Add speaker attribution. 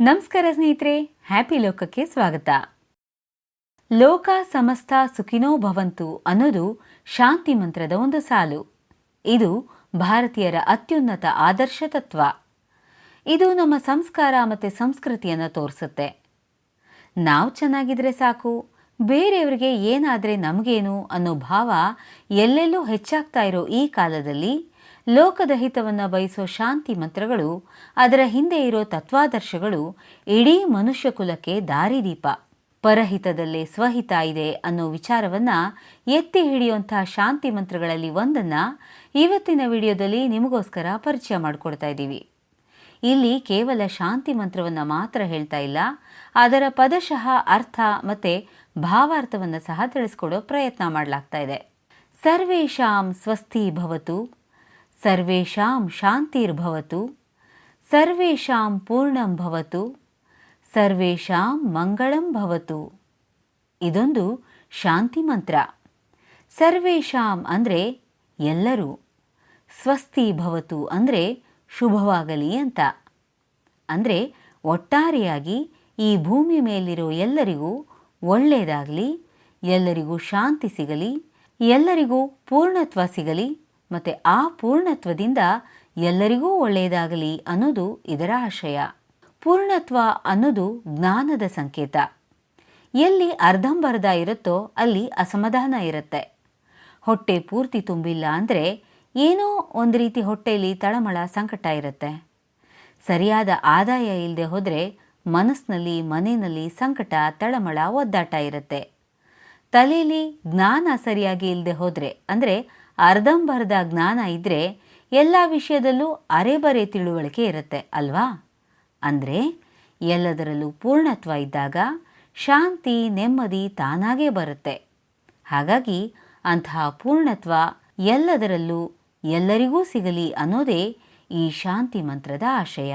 Speaker 1: ನಮಸ್ಕಾರ ಸ್ನೇಹಿತರೆ, ಹ್ಯಾಪಿ ಲೋಕಕ್ಕೆ ಸ್ವಾಗತ. ಲೋಕ ಸಮಸ್ತ ಸುಖಿನೋ ಭವಂತು ಅನ್ನೋದು ಶಾಂತಿ ಮಂತ್ರದ ಒಂದು ಸಾಲು. ಇದು ಭಾರತೀಯರ ಅತ್ಯುನ್ನತ ಆದರ್ಶ ತತ್ವ. ಇದು ನಮ್ಮ ಸಂಸ್ಕಾರ ಮತ್ತು ಸಂಸ್ಕೃತಿಯನ್ನು ತೋರಿಸುತ್ತೆ. ನಾವು ಚೆನ್ನಾಗಿದ್ರೆ ಸಾಕು, ಬೇರೆಯವರಿಗೆ ಏನಾದರೆ ನಮಗೇನು ಅನ್ನೋ ಭಾವ ಎಲ್ಲೆಲ್ಲೂ ಹೆಚ್ಚಾಗ್ತಾ ಇರೋ ಈ ಕಾಲದಲ್ಲಿ ಲೋಕದ ಹಿತವನ್ನು ಬಯಸೋ ಶಾಂತಿ ಮಂತ್ರಗಳು, ಅದರ ಹಿಂದೆ ಇರೋ ತತ್ವಾದರ್ಶಗಳು, ಇಡೀ ಮನುಷ್ಯ ಕುಲಕ್ಕೆ ದಾರಿದೀಪ. ಪರಹಿತದಲ್ಲೇ ಸ್ವಹಿತ ಇದೆ ಅನ್ನೋ ವಿಚಾರವನ್ನ ಎತ್ತಿ ಹಿಡಿಯುವಂತಹ ಶಾಂತಿ ಮಂತ್ರಗಳಲ್ಲಿ ಒಂದನ್ನ ಇವತ್ತಿನ ವಿಡಿಯೋದಲ್ಲಿ ನಿಮಗೋಸ್ಕರ ಪರಿಚಯ ಮಾಡಿಕೊಡ್ತಾ ಇದ್ದೀವಿ. ಇಲ್ಲಿ ಕೇವಲ ಶಾಂತಿ ಮಂತ್ರವನ್ನು ಮಾತ್ರ ಹೇಳ್ತಾ ಇಲ್ಲ, ಅದರ ಪದಶಃ ಅರ್ಥ ಮತ್ತು ಭಾವಾರ್ಥವನ್ನು ಸಹ ತಿಳಿಸ್ಕೊಡೋ ಪ್ರಯತ್ನ ಮಾಡಲಾಗ್ತಾ ಇದೆ. ಸರ್ವೇಷಾಂ ಸ್ವಸ್ತಿ ಭವತು ಸರ್ವೇಷಾಂ ಶಾಂತಿರ್ಭವತು, ಸರ್ವೇಷಾಂ ಪೂರ್ಣಂ ಭವತು, ಸರ್ವೇಷಾಂ ಮಂಗಳಂ ಭವತು. ಇದೊಂದು ಶಾಂತಿ ಮಂತ್ರ. ಸರ್ವೇಷಾಂ ಅಂದರೆ ಎಲ್ಲರೂ ಸ್ವಸ್ತಿ ಭವತು ಅಂದರೆ ಶುಭವಾಗಲಿ ಅಂತ. ಅಂದರೆ ಒಟ್ಟಾರೆಯಾಗಿ ಈ ಭೂಮಿ ಮೇಲಿರೋ ಎಲ್ಲರಿಗೂ ಒಳ್ಳೆಯದಾಗಲಿ ಎಲ್ಲರಿಗೂ ಶಾಂತಿ ಸಿಗಲಿ, ಎಲ್ಲರಿಗೂ ಪೂರ್ಣತ್ವ ಸಿಗಲಿ ಮತ್ತು ಆ ಪೂರ್ಣತ್ವದಿಂದ ಎಲ್ಲರಿಗೂ ಒಳ್ಳೆಯದಾಗಲಿ ಅನ್ನೋದು ಇದರ ಆಶಯ. ಪೂರ್ಣತ್ವ ಅನ್ನೋದು ಜ್ಞಾನದ ಸಂಕೇತ. ಎಲ್ಲಿ ಅರ್ಧಂಬರ್ಧ ಇರುತ್ತೋ ಅಲ್ಲಿ ಅಸಮಾಧಾನ ಇರುತ್ತೆ. ಹೊಟ್ಟೆ ಪೂರ್ತಿ ತುಂಬಿಲ್ಲ ಅಂದರೆ ಏನೋ ಒಂದು ರೀತಿ ಹೊಟ್ಟೆಯಲ್ಲಿ ತಳಮಳ ಸಂಕಟ ಇರುತ್ತೆ. ಸರಿಯಾದ ಆದಾಯ ಇಲ್ಲದೆ ಹೋದರೆ ಮನಸ್ಸಿನಲ್ಲಿ ಮನೆಯಲ್ಲಿ ಸಂಕಟ, ತಳಮಳ, ಒದ್ದಾಟ ಇರುತ್ತೆ. ತಲೆಯಲ್ಲಿ ಜ್ಞಾನ ಸರಿಯಾಗಿ ಇಲ್ಲದೆ ಹೋದರೆ ಅಂದರೆ ಅರ್ಧಂಬರ್ಧ ಜ್ಞಾನ ಇದ್ದರೆ ಎಲ್ಲ ವಿಷಯದಲ್ಲೂ ಅರೆಬರೆ ತಿಳುವಳಿಕೆ ಇರುತ್ತೆ, ಅಲ್ವಾ? ಅಂದರೆ ಎಲ್ಲದರಲ್ಲೂ ಪೂರ್ಣತ್ವ ಇದ್ದಾಗ ಶಾಂತಿ, ನೆಮ್ಮದಿ ತಾನಾಗೇ ಬರುತ್ತೆ. ಹಾಗಾಗಿ ಅಂತಹ ಪೂರ್ಣತ್ವ ಎಲ್ಲದರಲ್ಲೂ ಎಲ್ಲರಿಗೂ ಸಿಗಲಿ ಅನ್ನೋದೇ ಈ ಶಾಂತಿ ಮಂತ್ರದ ಆಶಯ.